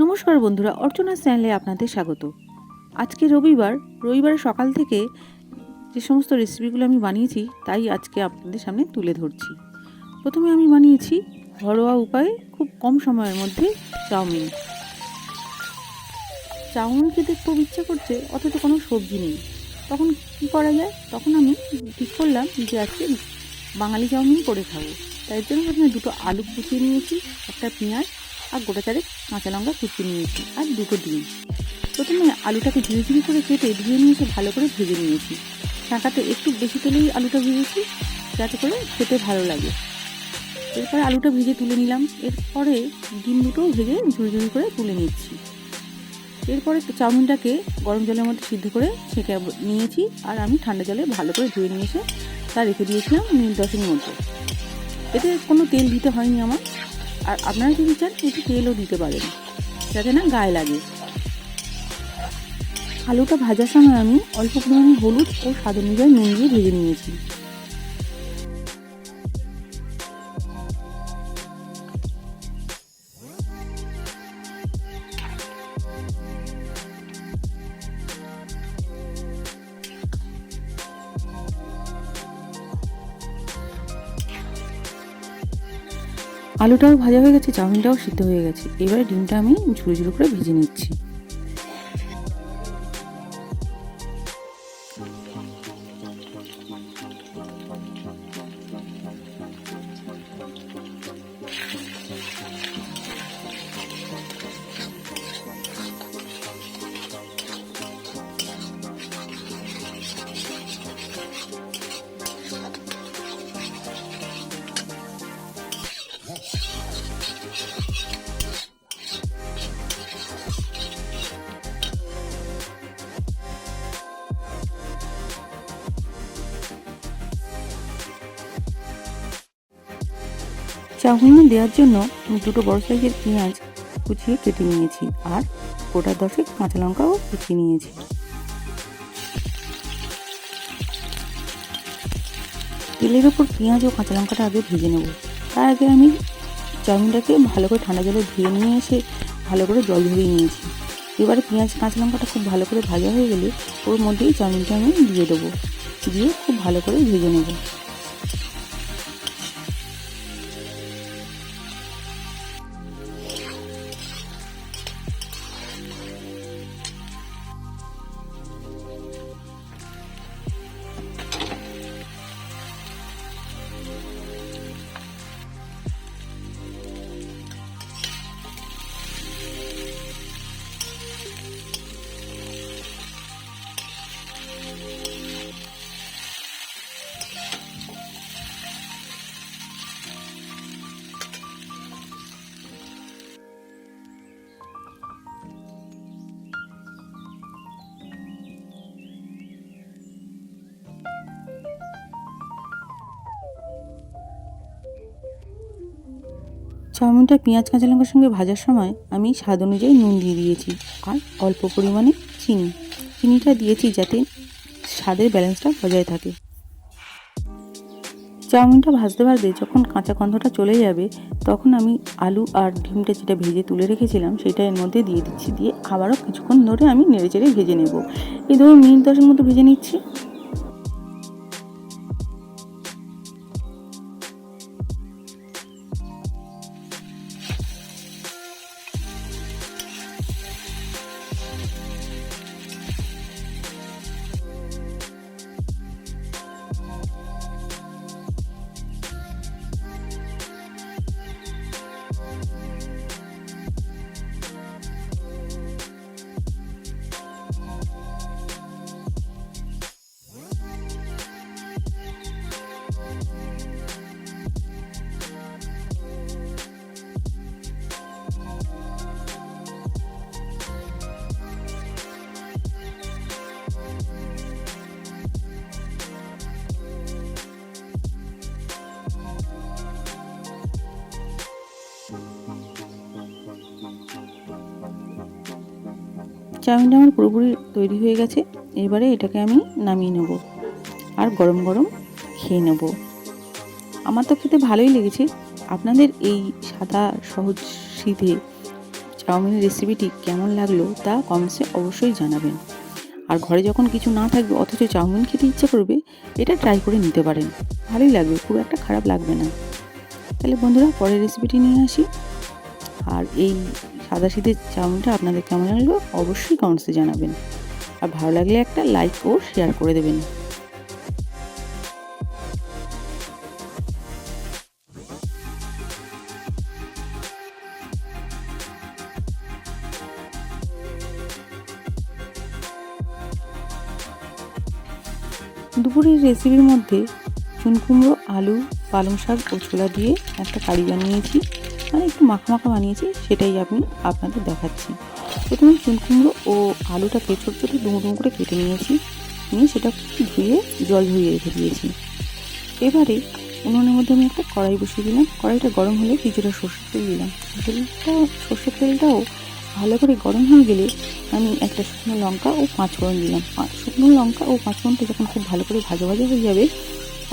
নমস্কার বন্ধুরা, অর্চনা চ্যানেলে আপনাদের স্বাগত। আজকে রবিবার, রবিবারের সকাল থেকে যে সমস্ত রেসিপিগুলো আমি বানিয়েছি, তাই আজকে আপনাদের সামনে তুলে ধরছি। প্রথমে আমি বানিয়েছি ঘরোয়া উপায়ে খুব কম সময়ের মধ্যে চাউমিন। চাউমিন খেতে খুব ইচ্ছে করছে, অথচ কোনো সবজি নেই। তখন কি করা যায়? তখন আমি ঠিক করলাম যে আজকে বাঙালি চাউমিন করে খাব। তাই জন্য প্রথমে দুটো আলু কুচিয়ে নিয়েছি, একটা পেঁয়াজ আর গোটা চারেক কাঁচা লঙ্কা কুচিয়ে নিয়েছি আর দুটো ডিম। প্রথমে আলুটাকে ঝিরি ঝিরি করে কেটে ধুয়ে নিয়ে এসে ভালো করে ভেজে নিয়েছি। চাকাতে একটু বেশি তেলেই আলুটা ভেজেছি, যাতে করে খেতে ভালো লাগে। এরপরে আলুটা ভেজে তুলে নিলাম। এরপরে ডিম দুটোও ভেজে ঝুড়ি ঝুড়ি করে তুলে নিচ্ছি। এরপরে চাউমিনটাকে গরম জলের মধ্যে সিদ্ধ করে ছেঁকে নিয়েছি আর আমি ঠান্ডা জলে ভালো করে ধুয়ে নিয়ে এসে তা রেখে দিয়েছিলাম মিনিট দশের মধ্যে। এতে কোনো তেল দিতে হয়নি আমার। আর আপনারা যদি চান, একটু তেলও দিতে পারেন। যাতে না গায়ে লাগে। আলুটা ভাজার সময় আমি অল্প পরিমাণে হলুদ ও স্বাদ অনুযায়ী নুন দিয়ে ভেজে নিয়েছি। আলুটাও ভাজা হয়ে গেছে, চাউমিনটাও সিদ্ধ হয়ে গেছে। এবার ডিমটা আমি ঝুড়ো ঝুড়ো করে ভেজে নিচ্ছি। চাউমিনে দেওয়ার জন্য দুটো বড় সাইজের পেঁয়াজ কুচিয়ে কেটে নিয়েছি আর গোটা দশেক কাঁচা লঙ্কাও কুচিয়ে নিয়েছি। তেলের ওপর পেঁয়াজ ও কাঁচা লঙ্কাটা আগে ভেজে নেব। তার আগে আমি চাউমিনটাকে ভালো করে ঠান্ডা জলে ধুয়ে নিয়ে এসে ভালো করে জল ধরিয়ে নিয়েছি। এবারে পেঁয়াজ, কাঁচা লঙ্কাটা খুব ভালো করে ভাজা হয়ে গেলে ওর মধ্যেই চাউমিনটা আমি দিয়ে দেবো। দিয়ে খুব ভালো করে ভেজে নেব। চাউমিনটা পেঁয়াজ, কাঁচা লঙ্কার সঙ্গে ভাজার সময় আমি স্বাদ অনুযায়ী নুন দিয়ে দিয়েছি আর অল্প পরিমাণে চিনি। চিনিটা দিয়েছি যাতে স্বাদের ব্যালেন্সটা বজায় থাকে। চাউমিনটা ভাজতে ভাজতে যখন কাঁচা গন্ধটা চলে যাবে, তখন আমি আলু আর ডিমটা যেটা ভেজে তুলে রেখেছিলাম, সেটা এর মধ্যে দিয়ে দিচ্ছি। দিয়ে আবারও কিছুক্ষণ ধরে আমি নেড়ে চেড়ে ভেজে নেব। এই ধরুন মিনিট দশের মতো ভেজে নিচ্ছি। চাউমিনটা আমার পুরোপুরি তৈরি হয়ে গেছে। এবারে এটাকে আমি নামিয়ে নেব আর গরম গরম খেয়ে নেব। আমার তো খেতে ভালোই লেগেছে। আপনাদের এই সাদা সহজ শীতে চাউমিনের রেসিপিটি কেমন লাগল তা কমেন্টসে অবশ্যই জানাবেন। আর ঘরে যখন কিছু না থাকবে, অথচ চাউমিন খেতে ইচ্ছে করবে, এটা ট্রাই করে নিতে পারেন। ভালোই লাগবে, খুব একটা খারাপ লাগবে না। তাহলে বন্ধুরা, পরের রেসিপিটি নিয়ে আসি। আর এই সাদা শীতের চাউমিনটা আপনাদের কেমন লাগল অবশ্যই কমেন্টসে জানাবেন। আর ভালো লাগলে একটা লাইক ও শেয়ার করে দেবেন। দুপুরের রেসিপির মধ্যে চুনকুমড়ো আলু, পালং শাক ও ছোলা দিয়ে একটা কারি বানিয়েছি। মানে একটু মাখা মাখা বানিয়েছি, সেটাই আমি আপনাদের দেখাচ্ছি। প্রথমে চুনকুমড়ো ও আলুটাকে ছোটো ছোটো ডুমো ডুমো করে কেটে নিয়েছি। নিয়ে সেটা ধুয়ে জল ধুয়ে রেখে দিয়েছি। এবারে উনুনের মধ্যে আমি একটা কড়াই বসিয়ে দিলাম। কড়াইটা গরম হলে কিছুটা সর্ষের তেল দিলাম। তেলটা, সর্ষের তেলটাও ভালো করে গরম হয়ে গেলে আমি একটা শুকনো লঙ্কা ও পাঁচ ফোড়ন দিলাম শুকনো লঙ্কা ও পাঁচ ফোড়নটা যখন খুব ভালো করে ভাজা ভাজা হয়ে যাবে,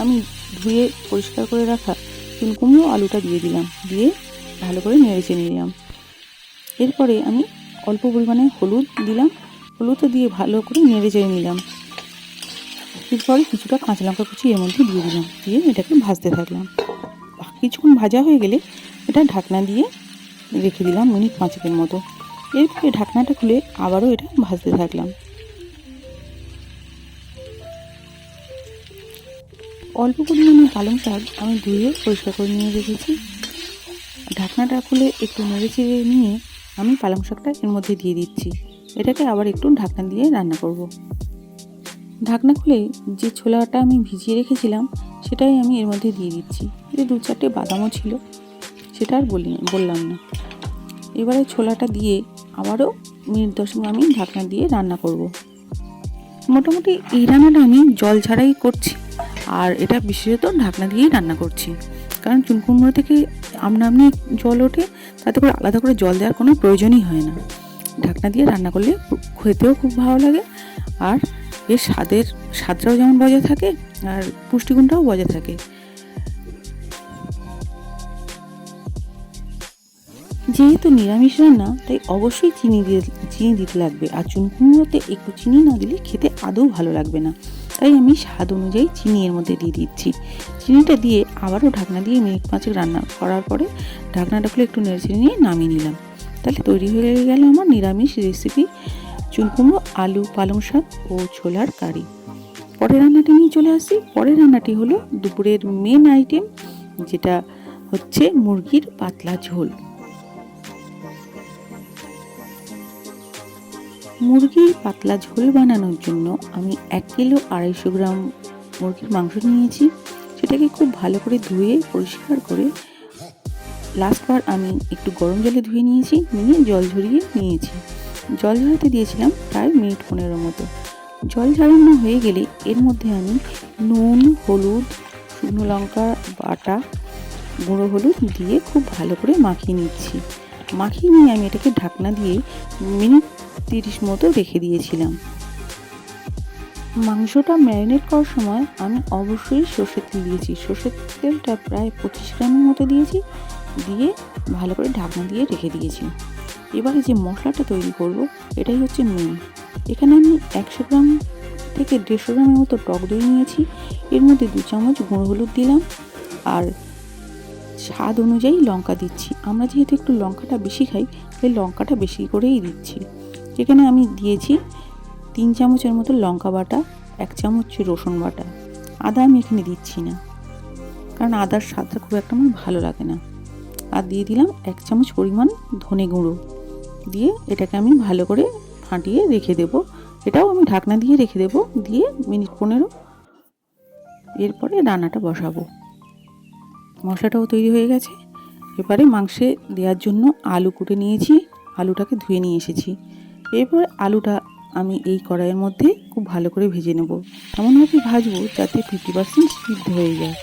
আমি ধুয়ে পরিষ্কার করে রাখা চুনকুমড়ো আলুটা দিয়ে দিলাম। দিয়ে ভালো করে নেড়ে চেড়ে নিলাম। এরপরে আমি অল্প পরিমাণে হলুদ দিলাম। হলুদটা দিয়ে ভালো করে নেড়ে চেড়ে নিলাম। এরপরে কিছুটা কাঁচা লঙ্কা কুচি এর মধ্যে দিয়ে দিলাম। দিয়ে এটাকে ভাজতে থাকলাম। কিছুক্ষণ ভাজা হয়ে গেলে এটা ঢাকনা দিয়ে রেখে দিলাম মিনিট পাঁচেকের মতো। এরপরে ঢাকনাটা খুলে আবারও এটা ভাজতে থাকলাম। অল্প পরিমাণে পালং শাক আমি ধুয়ে পরিষ্কার করে নিয়ে রেখেছি। ঢাকনাটা খুলে একটু নেড়ে চেড়ে নিয়ে আমি পালং শাকটা এর মধ্যে দিয়ে দিচ্ছি এটাকে আবার একটু ঢাকনা দিয়ে রান্না করব। ঢাকনা খুলে যে ছোলাটা আমি ভিজিয়ে রেখেছিলাম, সেটাই আমি এর মধ্যে দিয়ে দিচ্ছি এতে দু চারটে বাদামও ছিল, সেটা আর বলি, বললাম না এবারে ছোলাটা দিয়ে আবারও মিনিট দশেক আমি ঢাকনা দিয়ে রান্না করব। মোটামুটি এই রান্নাটা আমি জল ছাড়াই করছি, আর এটা বিশেষত ঢাকনা দিয়েই রান্না করছি কারণ চুনকুমড়ো থেকে আমনা আমনি জল ওঠে, তাতে করে আলাদা করে জল দেওয়ার কোনো প্রয়োজনই হয় না। ঢাকনা দিয়ে রান্না করলে খেতেও খুব ভালো লাগে, আর এর স্বাদের, স্বাদটাও যেমন বজায় থাকে, আর পুষ্টিগুণটাও বজায় থাকে। যেহেতু নিরামিষ রান্না, তাই অবশ্যই চিনি দিয়ে, চিনি দিতে লাগবে, আর চুনকুমড়োতে একটু চিনি না দিলে খেতে আদৌ ভালো লাগবে না। তাই আমি স্বাদ অনুযায়ী চিনি এর মধ্যে দিয়ে দিচ্ছি। চিনিটা দিয়ে আবারও ঢাকনা দিয়ে মিনিট পাঁচেক রান্না করার পরে ঢাকনাটা খুলে একটু নেড়ে নিয়ে নামিয়ে নিলাম। তাহলে তৈরি হয়ে গেল আমার নিরামিষ রেসিপি চুনকুমড়ো আলু, পালং শাক ও ছোলার কারি। পরের রান্নাটি নিয়ে চলে আসি। পরের রান্নাটি হলো দুপুরের মেন আইটেম যেটা হচ্ছে মুরগির পাতলা ঝোল। মুরগির পাতলা ঝোল বানানোর জন্য আমি এক কিলো আড়াইশো গ্রাম মুরগির মাংস নিয়েছি। সেটাকে খুব ভালো করে ধুয়ে, পরিষ্কার করে লাস্টবার আমি একটু গরম জলে ধুয়ে নিয়েছি, নিয়ে জল ঝরিয়ে নিয়েছি। জল ঝরাতে দিয়েছিলাম প্রায় মিনিট পনেরো মতো। জল ঝরানো হয়ে গেলে এর মধ্যে আমি নুন, হলুদ, শুকনো লঙ্কা, বাটা, গুঁড়ো হলুদ দিয়ে খুব ভালো করে মাখিয়ে নিচ্ছি। মাখিয়ে নিয়ে আমি এটাকে ঢাকনা দিয়ে মিনিট তিরিশ মতো রেখে দিয়েছিলাম। মাংসটা ম্যারিনেট করার সময় আমি অবশ্যই সর্ষের তেল দিয়েছি। সর্ষের তেলটা প্রায় পঁচিশ গ্রামের মতো দিয়েছি। দিয়ে ভালো করে ঢাকনা দিয়ে রেখে দিয়েছি। এবারে যে মশলাটা তৈরি করব, এটাই হচ্ছে মেন এখানে আমি একশো গ্রাম থেকে দেড়শো গ্রামের মতো টক দই নিয়েছি। এর মধ্যে দু চামচ গুঁড়ো হলুদ দিলাম। আর স্বাদ অনুযায়ী লঙ্কা দিচ্ছি। আমরা যেহেতু একটু লঙ্কাটা বেশি খাই, তাই লঙ্কাটা বেশি করেই দিচ্ছি। এখানে আমি দিয়েছি তিন চামচের মতো লঙ্কা বাটা, এক চামচ রসুন বাটা। আদা আমি এখানে দিচ্ছি না, কারণ আদার স্বাদটা খুব একটা আমার ভালো লাগে না। আর দিয়ে দিলাম এক চামচ পরিমাণ ধনে গুঁড়ো। দিয়ে এটাকে আমি ভালো করে ফাটিয়ে রেখে দেব। এটাও আমি ঢাকনা দিয়ে রেখে দেব, দিয়ে মিনিট পনেরো এরপরে রান্নাটা বসাবো। মশলাটাও তৈরি হয়ে গেছে। এবারে মাংসে দেওয়ার জন্য আলু কুটে নিয়েছি, আলুটাকে ধুয়ে নিয়ে এসেছি। এরপর আলুটা আমি এই কড়াইয়ের মধ্যে খুব ভালো করে ভেজে নেব। এমনভাবে ভাজবো যাতে ফিফটি পার্সেন্ট সিদ্ধ হয়ে যায়।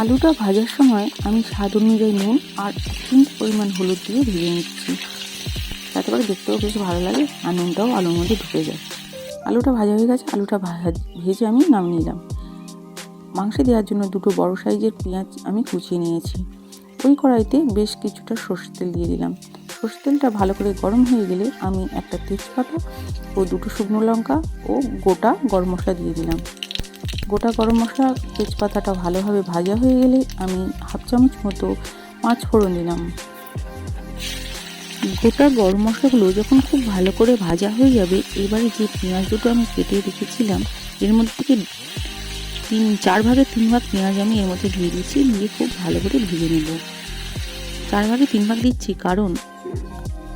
আলুটা ভাজার সময় আমি স্বাদ অনুযায়ী নুন আর চিমচ পরিমাণ হলুদ দিয়ে ভেজে নিচ্ছি। তাতে করে দেখতেও বেশ ভালো লাগে আর নুনটাও আলুর মধ্যে ঢুকে যায়। আলুটা ভাজা হয়ে গেছে, আলুটা ভেজে আমি নাম নিলাম। মাংসে দেওয়ার জন্য দুটো বড় সাইজের পেঁয়াজ আমি কুচিয়ে নিয়েছি। ওই কড়াইতে বেশ কিছুটা সর্ষের তেল দিয়ে দিলাম। সর্ষের তেলটা ভালো করে গরম হয়ে গেলে আমি একটা তেজপাতা ও দুটো শুকনো লঙ্কা ও গোটা গরম মশলা দিয়ে দিলাম। গোটা গরম মশলা তেজপাতাটা ভালোভাবে ভাজা হয়ে গেলে আমি হাফ চামচ মতো পাঁচ ফোড়ন দিলাম। গোটা গরম মশলাগুলো যখন খুব ভালো করে ভাজা হয়ে যাবে, এবারে যে পেঁয়াজ দুটো আমি কেটে রেখেছিলাম, এর মধ্যে থেকে তিন, চার ভাগে তিন ভাগ পেঁয়াজ আমি এর মধ্যে দিয়ে দিচ্ছি দিয়ে খুব ভালো করে ভেজে নেব। চার ভাগে তিন ভাগ দিচ্ছি কারণ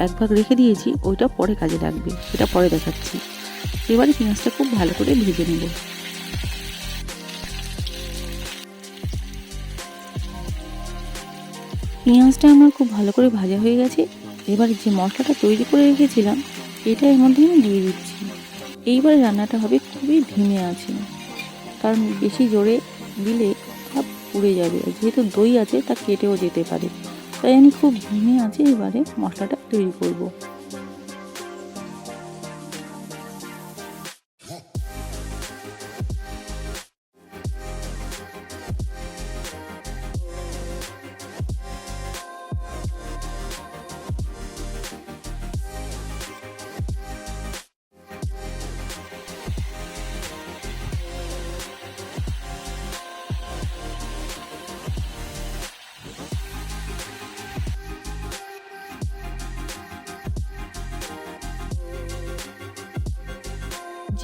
এক ভাগ রেখে দিয়েছি, ওইটা পরে কাজে লাগবে, সেটা পরে দেখাচ্ছি। এবারে পেঁয়াজটা খুব ভালো করে ভেজে নেব। পেঁয়াজটা আমার খুব ভালো করে ভাজা হয়ে গেছে এবার যে মশলাটা তৈরি করে রেখেছিলাম এটা এর মধ্যে আমি দিয়ে দিচ্ছি। এইবার রান্নাটা হবে খুবই ধিমে আছে। কারণ বেশি জোরে দিলে সব পুড়ে যাবে। যেহেতু দই আছে, তা কেটেও যেতে পারে। তাই আমি খুব ধিমে আছে এবারে মশলাটা তৈরি করব।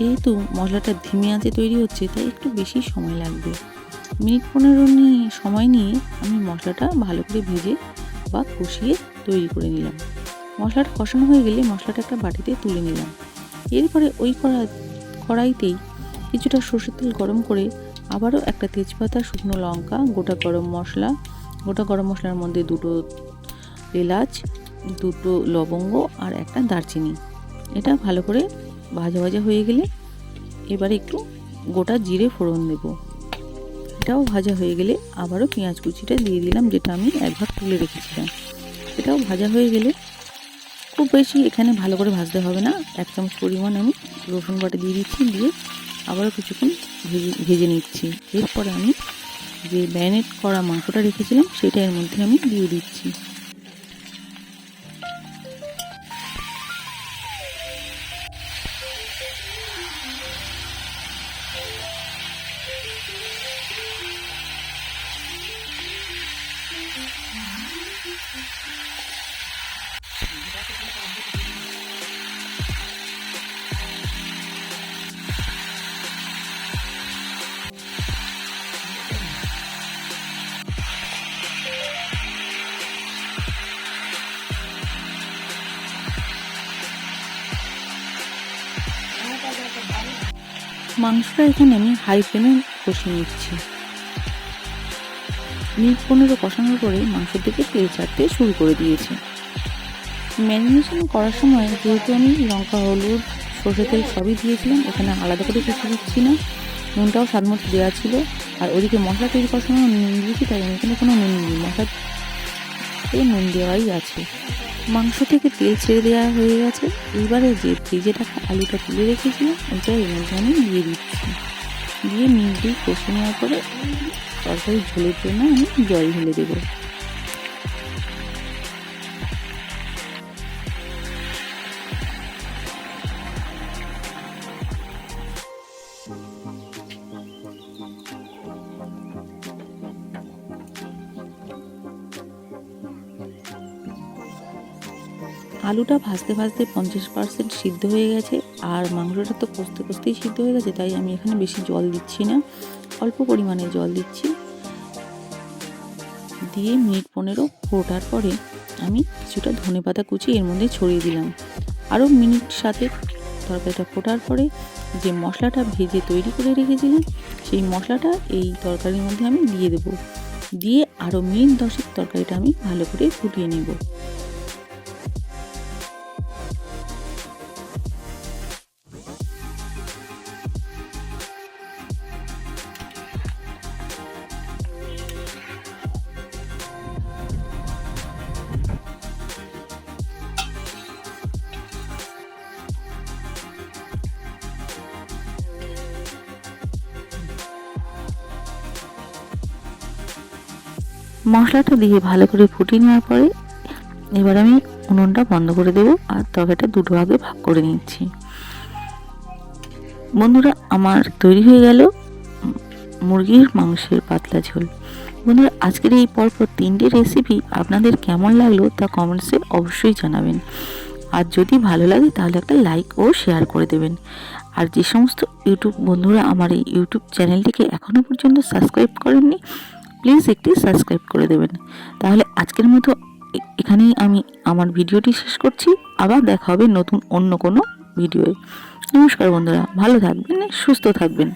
যেহেতু মশলাটা ধিমে আঁচে তৈরি হচ্ছে, তাই একটু বেশি সময় লাগবে। মিনিট পনেরো নিয়ে সময় নিয়ে আমি মশলাটা ভালো করে ভেজে বা কষিয়ে তৈরি করে নিলাম। মশলাটা কষানো হয়ে গেলে মশলাটা একটা বাটিতে তুলে নিলাম। এরপরে ওই কড়া, কড়াইতেই কিছুটা সর্ষের তেল গরম করে আবারও একটা তেজপাতা, শুকনো লঙ্কা, গোটা গরম মশলা, গোটা গরম মশলার মধ্যে দুটো এলাচ, দুটো লবঙ্গ আর একটা দারচিনি। এটা ভালো করে ভাজা ভাজা হয়ে গেলে এবারে একটু গোটা জিরে ফোড়ন দেবো। এটাও ভাজা হয়ে গেলে আবারও পেঁয়াজ কুচিটা দিয়ে দিলাম, যেটা আমি এক ভাগ তুলে রেখেছিলাম। এটাও ভাজা হয়ে গেলে খুব বেশি এখানে ভালো করে ভাজতে হবে না। এক চামচ পরিমাণ আমি রসুন বাটা দিয়ে দিচ্ছি, দিয়ে আবারও কিছুক্ষণ ভেজে ভেজে নিচ্ছি। এরপরে আমি যে ম্যারিনেট করা মাংসটা রেখেছিলাম, সেটা এর মধ্যে আমি দিয়ে দিচ্ছি। মাংসটা এখানে আমি হাই ফ্লেমে কষিয়ে নিচ্ছি মিনিট পনেরো কষানোর পরে মাংসের দিকে তেল ছাড়তে শুরু করে দিয়েছি। ম্যারিনেশন করার সময় যেহেতু আমি লঙ্কা, হলুদ সর্ষে তেল সবই দিয়েছিলাম, এখানে আলাদা করে কিছু দিচ্ছি না। নুনটাও স্বাদ মতো দেওয়া ছিল। আর ওদিকে মশলা তৈরি করার সময় নুন দিয়েছি, তাই আমি এখানে কোনো নুন দিই মশলা এই নুন দেওয়াই আছে। মাংস থেকে তেল ছেড়ে দেওয়া হয়ে গেছে। এইবারে যে ভেজে রাখা আলুটা তুলে রেখেছিলাম ওইটা এর মধ্যে আমি দিয়ে দিচ্ছি। দিয়ে মিট দিয়ে কষে নেওয়ার পরে তরকারি ঝোলের জন্য আমি জল ঢেলে দেবো। আলুটা ভাজতে ভাজতে পঞ্চাশ পার্সেন্ট সিদ্ধ হয়ে গেছে, আর মাংসটা তো কষতে কষতেই সিদ্ধ হয়ে গেছে, তাই আমি এখানে বেশি জল দিচ্ছি না। অল্প পরিমাণে জল দিচ্ছি। দিয়ে মিনিট পনেরো ফোটার পরে আমি কিছুটা ধনে পাতা কুচি এর মধ্যে ছড়িয়ে দিলাম। আরও মিনিট সাথে তরকারিটা ফোটার পরে যে মশলাটা ভেজে তৈরি করে রেখেছিলাম, সেই মশলাটা এই তরকারির মধ্যে আমি দিয়ে দেবো। দিয়ে আরও মিনিট দশেক তরকারিটা আমি ভালো করে ফুটিয়ে নেব। মশলাটা দিয়ে ভালো করে ফুটিয়ে নেওয়ার পরে এবার আমি উনুনটা বন্ধ করে দেবো আর তরকারিটা দুটো ভাগে ভাগ করে নিচ্ছি। বন্ধুরা, আমার তৈরি হয়ে গেল মুরগির মাংসের পাতলা ঝোল। বন্ধুরা, আজকের এই পরপর তিনটে রেসিপি আপনাদের কেমন লাগল তা কমেন্টসে অবশ্যই জানাবেন। আর যদি ভালো লাগে তাহলে একটা লাইক ও শেয়ার করে দেবেন। আর যে সমস্ত ইউটিউব বন্ধুরা আমার এই ইউটিউব চ্যানেলটিকে এখনও পর্যন্ত সাবস্ক্রাইব করেননি প্লিজ একটি সাবস্ক্রাইব করে দেবেন। তাহলে আজকের মতো এখানেই আমি আমার ভিডিওটি শেষ করছি। আবার দেখা হবে নতুন অন্য কোনো ভিডিওয়ে। নমস্কার বন্ধুরা, ভালো থাকবেন, সুস্থ থাকবেন।